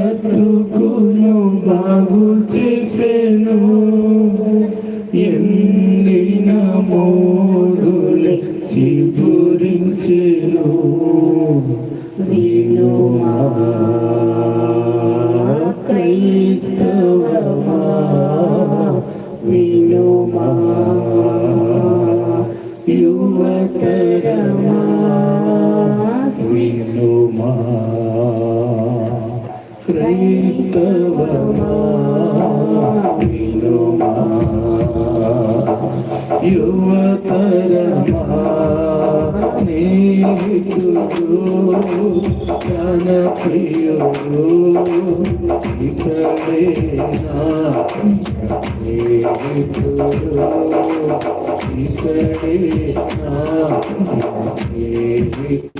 బ్రతుకును బాగు చేసేను. ఎండిన మోడులే చిగురించెను క్రైస్తవమా యువతరమా స్నేహితుడు జనప్రియుడు ఇతడే నా స్నేహితుడు ఇతడే స్నేహితుడు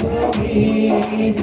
సమీప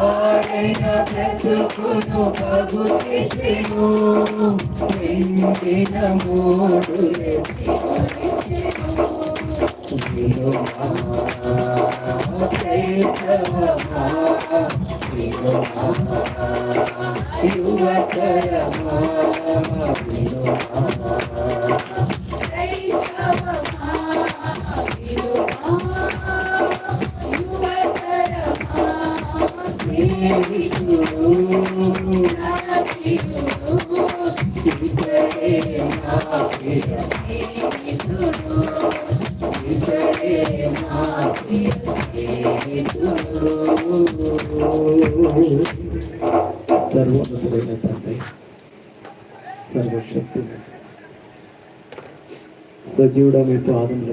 ఆడిన బ్రతుకును బగుతిను నిండిన మూడు యువతరమా సర్వోన్నతుడైన తండ్రి సర్వశక్తి. సజీవుడ మీతో ఆనందం